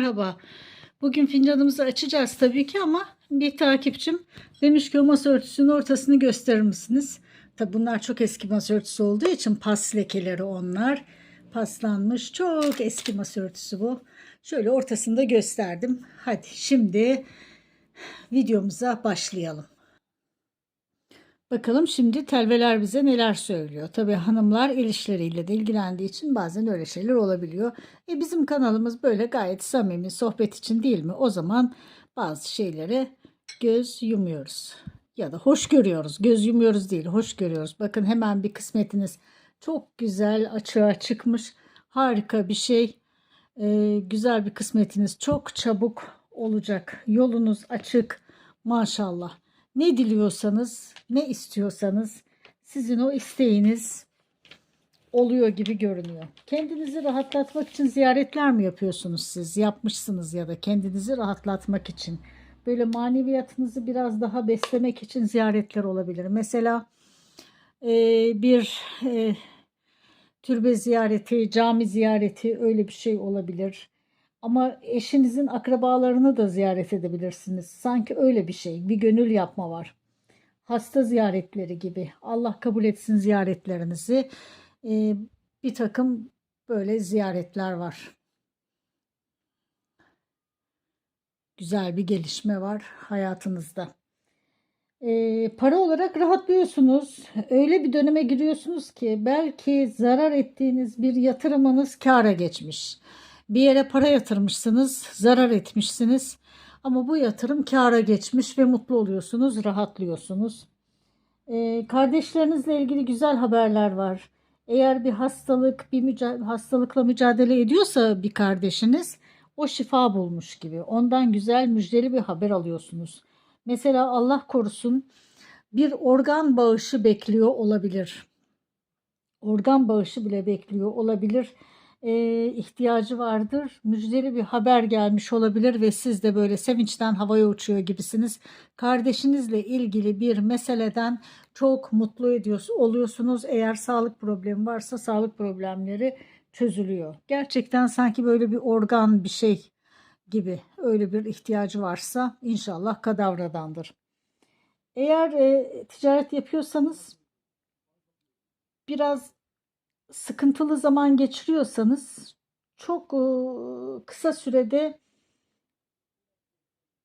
Merhaba. Bugün fincanımızı açacağız tabii ki ama bir takipçim demiş ki o masa örtüsünün ortasını gösterir misiniz? Tabii bunlar çok eski masa örtüsü olduğu için pas lekeleri onlar. Paslanmış çok eski masa örtüsü bu. Şöyle ortasında gösterdim. Hadi şimdi videomuza başlayalım. Bakalım şimdi telveler bize neler söylüyor. Tabii hanımlar el de ilgilendiği için bazen öyle şeyler olabiliyor. E bizim kanalımız böyle gayet samimi sohbet için değil mi? O zaman bazı şeylere göz yumuyoruz. Ya da hoş görüyoruz. Göz yumuyoruz değil, hoş görüyoruz. Bakın hemen bir kısmetiniz çok güzel açığa çıkmış. Harika bir şey. E, güzel bir kısmetiniz çok çabuk olacak. Yolunuz açık. Maşallah. Ne diliyorsanız, ne istiyorsanız sizin o isteğiniz oluyor gibi görünüyor. Kendinizi rahatlatmak için ziyaretler mi yapıyorsunuz siz? Yapmışsınız ya da kendinizi rahatlatmak için. Böyle maneviyatınızı biraz daha beslemek için ziyaretler olabilir. Mesela e, bir e, türbe ziyareti, cami ziyareti öyle bir şey olabilir. Ama eşinizin akrabalarını da ziyaret edebilirsiniz. Sanki öyle bir şey, bir gönül yapma var. Hasta ziyaretleri gibi. Allah kabul etsin ziyaretlerinizi. Ee, bir takım böyle ziyaretler var. Güzel bir gelişme var hayatınızda. Ee, para olarak rahatlıyorsunuz. Öyle bir döneme giriyorsunuz ki belki zarar ettiğiniz bir yatırımınız kâra geçmiş. Bir yere para yatırmışsınız, zarar etmişsiniz. Ama bu yatırım kâra geçmiş ve mutlu oluyorsunuz, rahatlıyorsunuz. Ee, kardeşlerinizle ilgili güzel haberler var. Eğer bir hastalık, bir müca- hastalıkla mücadele ediyorsa bir kardeşiniz, o şifa bulmuş gibi. Ondan güzel müjdeli bir haber alıyorsunuz. Mesela Allah korusun bir organ bağışı bekliyor olabilir. Organ bağışı bile bekliyor olabilir e, ihtiyacı vardır. Müjdeli bir haber gelmiş olabilir ve siz de böyle sevinçten havaya uçuyor gibisiniz. Kardeşinizle ilgili bir meseleden çok mutlu ediyorsunuz, oluyorsunuz. Eğer sağlık problemi varsa sağlık problemleri çözülüyor. Gerçekten sanki böyle bir organ bir şey gibi öyle bir ihtiyacı varsa inşallah kadavradandır. Eğer e, ticaret yapıyorsanız biraz sıkıntılı zaman geçiriyorsanız çok kısa sürede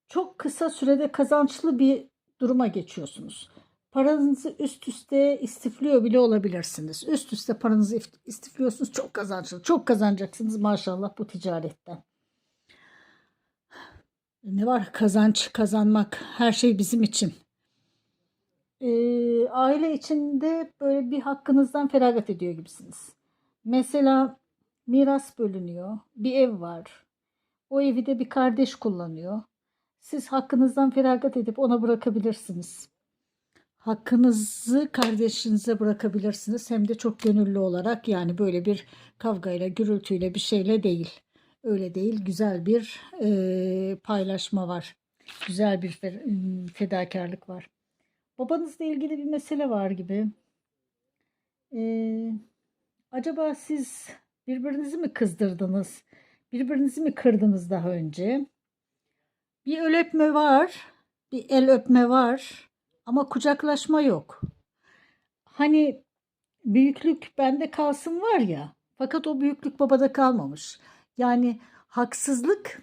çok kısa sürede kazançlı bir duruma geçiyorsunuz. Paranızı üst üste istifliyor bile olabilirsiniz. Üst üste paranızı istifliyorsunuz. Çok kazançlı. Çok kazanacaksınız maşallah bu ticaretten. Ne var kazanç kazanmak her şey bizim için. Aile içinde böyle bir hakkınızdan feragat ediyor gibisiniz. Mesela miras bölünüyor, bir ev var. O evi de bir kardeş kullanıyor. Siz hakkınızdan feragat edip ona bırakabilirsiniz. Hakkınızı kardeşinize bırakabilirsiniz. Hem de çok gönüllü olarak yani böyle bir kavgayla, gürültüyle bir şeyle değil. Öyle değil. Güzel bir e, paylaşma var. Güzel bir fedakarlık var. Babanızla ilgili bir mesele var gibi. Ee, acaba siz birbirinizi mi kızdırdınız? Birbirinizi mi kırdınız daha önce? Bir el öpme var, bir el öpme var ama kucaklaşma yok. Hani büyüklük bende kalsın var ya, fakat o büyüklük babada kalmamış. Yani haksızlık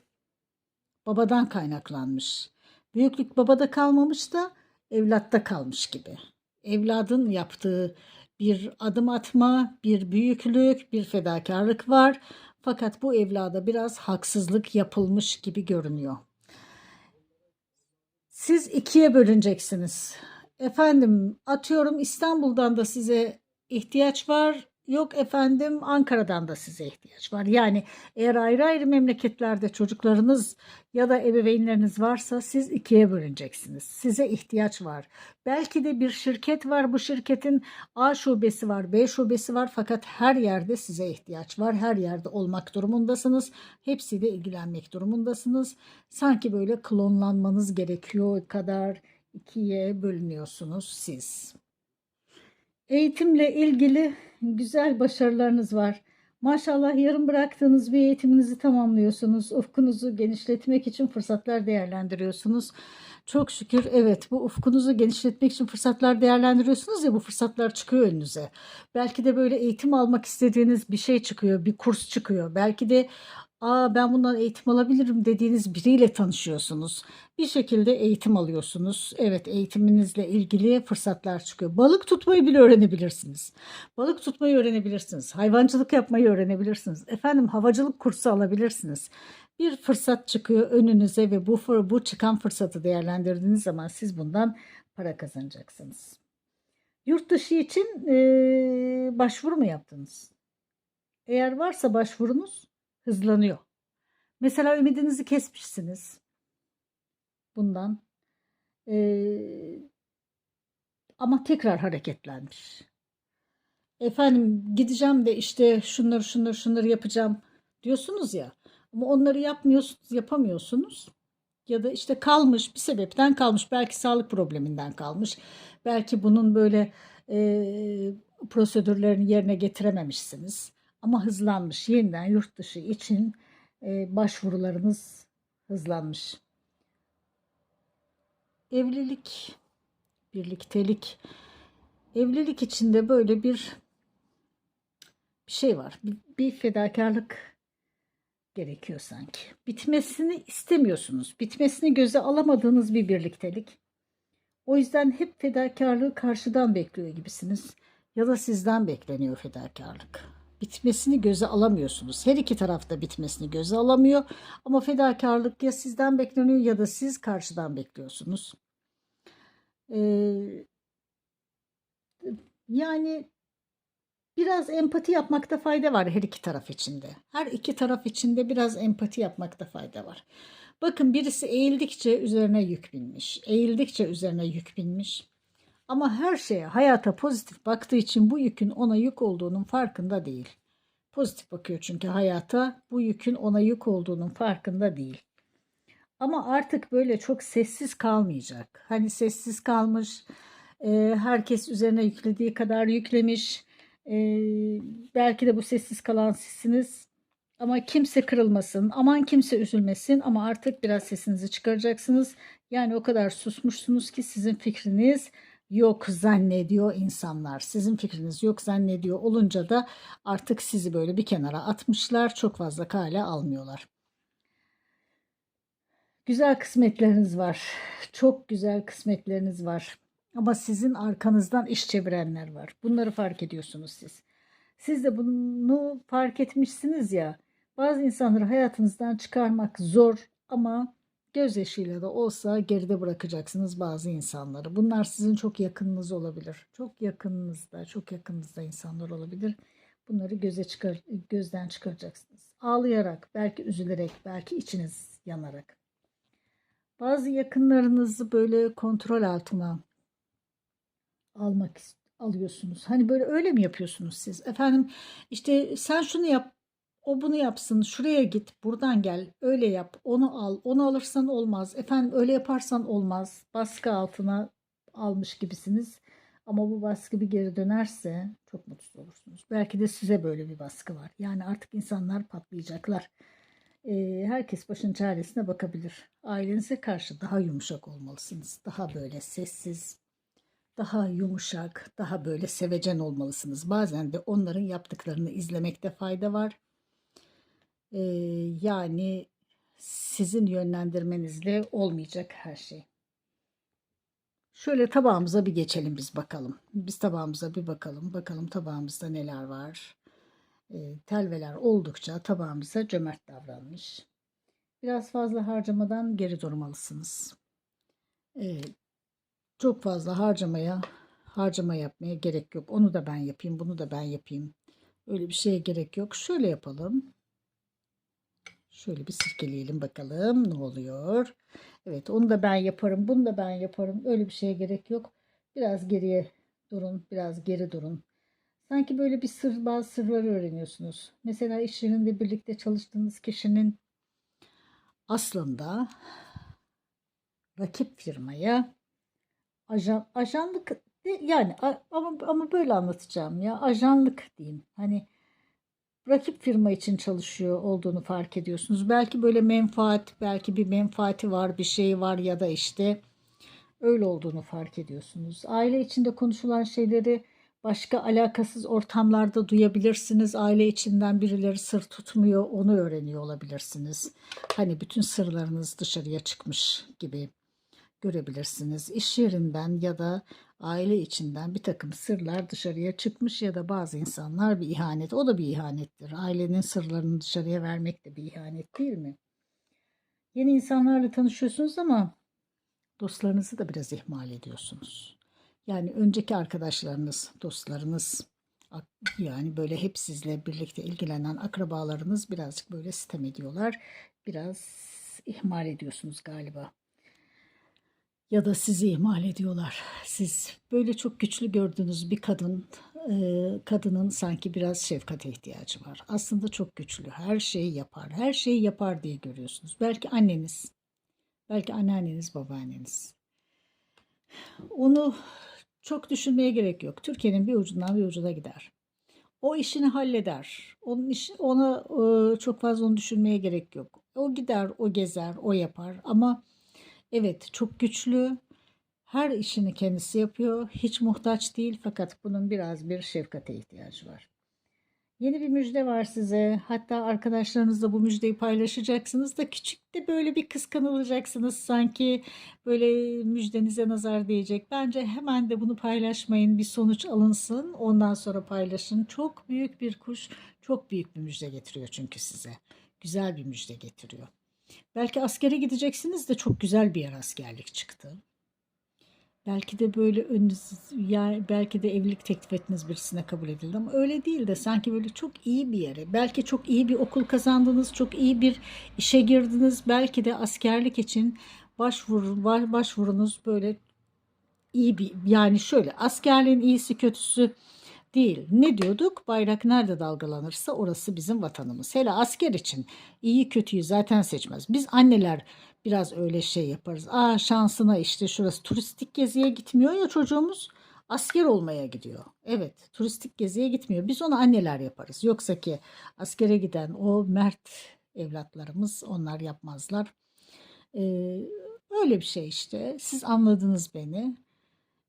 babadan kaynaklanmış. Büyüklük babada kalmamış da evlatta kalmış gibi. Evladın yaptığı bir adım atma, bir büyüklük, bir fedakarlık var. Fakat bu evlada biraz haksızlık yapılmış gibi görünüyor. Siz ikiye bölüneceksiniz. Efendim atıyorum İstanbul'dan da size ihtiyaç var. Yok efendim Ankara'dan da size ihtiyaç var. Yani eğer ayrı ayrı memleketlerde çocuklarınız ya da ebeveynleriniz varsa siz ikiye bölüneceksiniz. Size ihtiyaç var. Belki de bir şirket var. Bu şirketin A şubesi var, B şubesi var. Fakat her yerde size ihtiyaç var. Her yerde olmak durumundasınız. Hepsiyle ilgilenmek durumundasınız. Sanki böyle klonlanmanız gerekiyor kadar ikiye bölünüyorsunuz siz. Eğitimle ilgili güzel başarılarınız var. Maşallah yarım bıraktığınız bir eğitiminizi tamamlıyorsunuz. Ufkunuzu genişletmek için fırsatlar değerlendiriyorsunuz. Çok şükür evet bu ufkunuzu genişletmek için fırsatlar değerlendiriyorsunuz ya bu fırsatlar çıkıyor önünüze. Belki de böyle eğitim almak istediğiniz bir şey çıkıyor, bir kurs çıkıyor. Belki de Aa ben bundan eğitim alabilirim dediğiniz biriyle tanışıyorsunuz. Bir şekilde eğitim alıyorsunuz. Evet eğitiminizle ilgili fırsatlar çıkıyor. Balık tutmayı bile öğrenebilirsiniz. Balık tutmayı öğrenebilirsiniz. Hayvancılık yapmayı öğrenebilirsiniz. Efendim havacılık kursu alabilirsiniz. Bir fırsat çıkıyor önünüze ve bu bu çıkan fırsatı değerlendirdiğiniz zaman siz bundan para kazanacaksınız. Yurt dışı için eee, başvuru mu yaptınız? Eğer varsa başvurunuz hızlanıyor. Mesela ümidinizi kesmişsiniz bundan. Eee, ama tekrar hareketlenmiş. Efendim gideceğim de işte şunları şunları şunları yapacağım diyorsunuz ya. Ama onları yapmıyorsunuz, yapamıyorsunuz. Ya da işte kalmış bir sebepten kalmış. Belki sağlık probleminden kalmış. Belki bunun böyle eee, prosedürlerini yerine getirememişsiniz. Ama hızlanmış. Yeniden yurt dışı için eee, başvurularınız hızlanmış. Evlilik, birliktelik. Evlilik içinde böyle bir bir şey var. Bir, bir fedakarlık gerekiyor sanki. Bitmesini istemiyorsunuz. Bitmesini göze alamadığınız bir birliktelik. O yüzden hep fedakarlığı karşıdan bekliyor gibisiniz. Ya da sizden bekleniyor fedakarlık. Bitmesini göze alamıyorsunuz. Her iki tarafta bitmesini göze alamıyor. Ama fedakarlık ya sizden bekleniyor ya da siz karşıdan bekliyorsunuz. Ee, yani biraz empati yapmakta fayda var her iki taraf içinde. Her iki taraf içinde biraz empati yapmakta fayda var. Bakın birisi eğildikçe üzerine yük binmiş. Eğildikçe üzerine yük binmiş. Ama her şeye, hayata pozitif baktığı için bu yükün ona yük olduğunun farkında değil. Pozitif bakıyor çünkü hayata bu yükün ona yük olduğunun farkında değil. Ama artık böyle çok sessiz kalmayacak. Hani sessiz kalmış, e, herkes üzerine yüklediği kadar yüklemiş. E, belki de bu sessiz kalan sizsiniz. Ama kimse kırılmasın, aman kimse üzülmesin ama artık biraz sesinizi çıkaracaksınız. Yani o kadar susmuşsunuz ki sizin fikriniz yok zannediyor insanlar. Sizin fikriniz yok zannediyor olunca da artık sizi böyle bir kenara atmışlar. Çok fazla kale almıyorlar. Güzel kısmetleriniz var. Çok güzel kısmetleriniz var. Ama sizin arkanızdan iş çevirenler var. Bunları fark ediyorsunuz siz. Siz de bunu fark etmişsiniz ya. Bazı insanları hayatınızdan çıkarmak zor ama gözyaşıyla da olsa geride bırakacaksınız bazı insanları. Bunlar sizin çok yakınınız olabilir. Çok yakınınızda, çok yakınınızda insanlar olabilir. Bunları göze çıkar, gözden çıkaracaksınız. Ağlayarak, belki üzülerek, belki içiniz yanarak. Bazı yakınlarınızı böyle kontrol altına almak alıyorsunuz. Hani böyle öyle mi yapıyorsunuz siz? Efendim işte sen şunu yap, o bunu yapsın, şuraya git, buradan gel, öyle yap, onu al, onu alırsan olmaz. Efendim öyle yaparsan olmaz. Baskı altına almış gibisiniz. Ama bu baskı bir geri dönerse çok mutsuz olursunuz. Belki de size böyle bir baskı var. Yani artık insanlar patlayacaklar. Ee, herkes başın çaresine bakabilir. Ailenize karşı daha yumuşak olmalısınız. Daha böyle sessiz, daha yumuşak, daha böyle sevecen olmalısınız. Bazen de onların yaptıklarını izlemekte fayda var. Ee, yani sizin yönlendirmenizle olmayacak her şey. Şöyle tabağımıza bir geçelim biz bakalım. Biz tabağımıza bir bakalım. Bakalım tabağımızda neler var. Ee, telveler oldukça tabağımıza cömert davranmış. Biraz fazla harcamadan geri durmalısınız. Ee, çok fazla harcamaya harcama yapmaya gerek yok. Onu da ben yapayım, bunu da ben yapayım. Öyle bir şeye gerek yok. Şöyle yapalım. Şöyle bir sirkeleyelim bakalım ne oluyor. Evet onu da ben yaparım, bunu da ben yaparım. Öyle bir şeye gerek yok. Biraz geriye durun, biraz geri durun. Sanki böyle bir sır, bazı sırları öğreniyorsunuz. Mesela iş yerinde birlikte çalıştığınız kişinin aslında rakip firmaya ajan ajanlık yani ama ama böyle anlatacağım ya ajanlık diyeyim. Hani rakip firma için çalışıyor olduğunu fark ediyorsunuz. Belki böyle menfaat, belki bir menfaati var, bir şey var ya da işte öyle olduğunu fark ediyorsunuz. Aile içinde konuşulan şeyleri başka alakasız ortamlarda duyabilirsiniz. Aile içinden birileri sır tutmuyor, onu öğreniyor olabilirsiniz. Hani bütün sırlarınız dışarıya çıkmış gibi görebilirsiniz. İş yerinden ya da aile içinden bir takım sırlar dışarıya çıkmış ya da bazı insanlar bir ihanet. O da bir ihanettir. Ailenin sırlarını dışarıya vermek de bir ihanet değil mi? Yeni insanlarla tanışıyorsunuz ama dostlarınızı da biraz ihmal ediyorsunuz. Yani önceki arkadaşlarınız, dostlarınız, yani böyle hep sizle birlikte ilgilenen akrabalarınız birazcık böyle sitem ediyorlar. Biraz ihmal ediyorsunuz galiba. Ya da sizi ihmal ediyorlar. Siz böyle çok güçlü gördüğünüz bir kadın, e, kadının sanki biraz şefkate ihtiyacı var. Aslında çok güçlü, her şeyi yapar, her şeyi yapar diye görüyorsunuz. Belki anneniz, belki anneanneniz, babaanneniz. Onu çok düşünmeye gerek yok. Türkiye'nin bir ucundan bir ucuna gider. O işini halleder. Onun işi, ona e, çok fazla onu düşünmeye gerek yok. O gider, o gezer, o yapar. Ama evet çok güçlü. Her işini kendisi yapıyor. Hiç muhtaç değil fakat bunun biraz bir şefkate ihtiyacı var. Yeni bir müjde var size. Hatta arkadaşlarınızla bu müjdeyi paylaşacaksınız da küçük de böyle bir kıskanılacaksınız. Sanki böyle müjdenize nazar değecek. Bence hemen de bunu paylaşmayın. Bir sonuç alınsın. Ondan sonra paylaşın. Çok büyük bir kuş, çok büyük bir müjde getiriyor çünkü size. Güzel bir müjde getiriyor. Belki askere gideceksiniz de çok güzel bir yer askerlik çıktı. Belki de böyle önünüz, yani belki de evlilik teklif ettiğiniz birisine kabul edildi ama öyle değil de sanki böyle çok iyi bir yere, belki çok iyi bir okul kazandınız, çok iyi bir işe girdiniz, belki de askerlik için başvur, baş- başvurunuz böyle iyi bir yani şöyle askerliğin iyisi kötüsü değil. Ne diyorduk? Bayrak nerede dalgalanırsa orası bizim vatanımız. Hele asker için iyi kötüyü zaten seçmez. Biz anneler biraz öyle şey yaparız. Aa şansına işte şurası turistik geziye gitmiyor ya çocuğumuz asker olmaya gidiyor. Evet turistik geziye gitmiyor. Biz onu anneler yaparız. Yoksa ki askere giden o mert evlatlarımız onlar yapmazlar. Ee, öyle bir şey işte. Siz anladınız beni.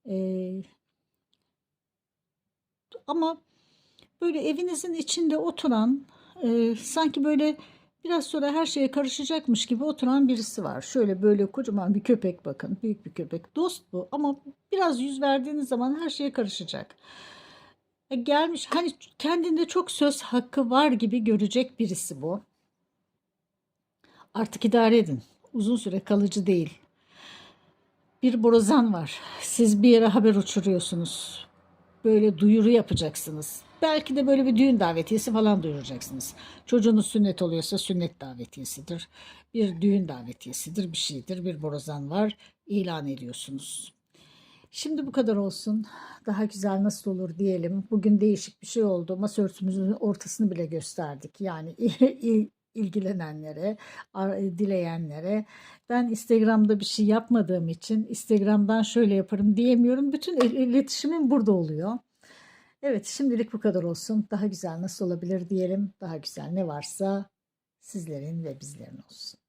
Ee, ama böyle evinizin içinde oturan e, sanki böyle biraz sonra her şeye karışacakmış gibi oturan birisi var. Şöyle böyle kocaman bir köpek bakın. Büyük bir köpek. Dost bu ama biraz yüz verdiğiniz zaman her şeye karışacak. E, gelmiş hani kendinde çok söz hakkı var gibi görecek birisi bu. Artık idare edin. Uzun süre kalıcı değil. Bir borazan var. Siz bir yere haber uçuruyorsunuz. Böyle duyuru yapacaksınız. Belki de böyle bir düğün davetiyesi falan duyuracaksınız. Çocuğunuz sünnet oluyorsa sünnet davetiyesidir. Bir düğün davetiyesidir, bir şeydir. Bir borazan var. ilan ediyorsunuz. Şimdi bu kadar olsun. Daha güzel nasıl olur diyelim. Bugün değişik bir şey oldu. Masa örtümüzün ortasını bile gösterdik. Yani ilgilenenlere, ar- dileyenlere. Ben Instagram'da bir şey yapmadığım için Instagram'dan şöyle yaparım diyemiyorum. Bütün il- iletişimim burada oluyor. Evet, şimdilik bu kadar olsun. Daha güzel nasıl olabilir diyelim. Daha güzel ne varsa sizlerin ve bizlerin olsun.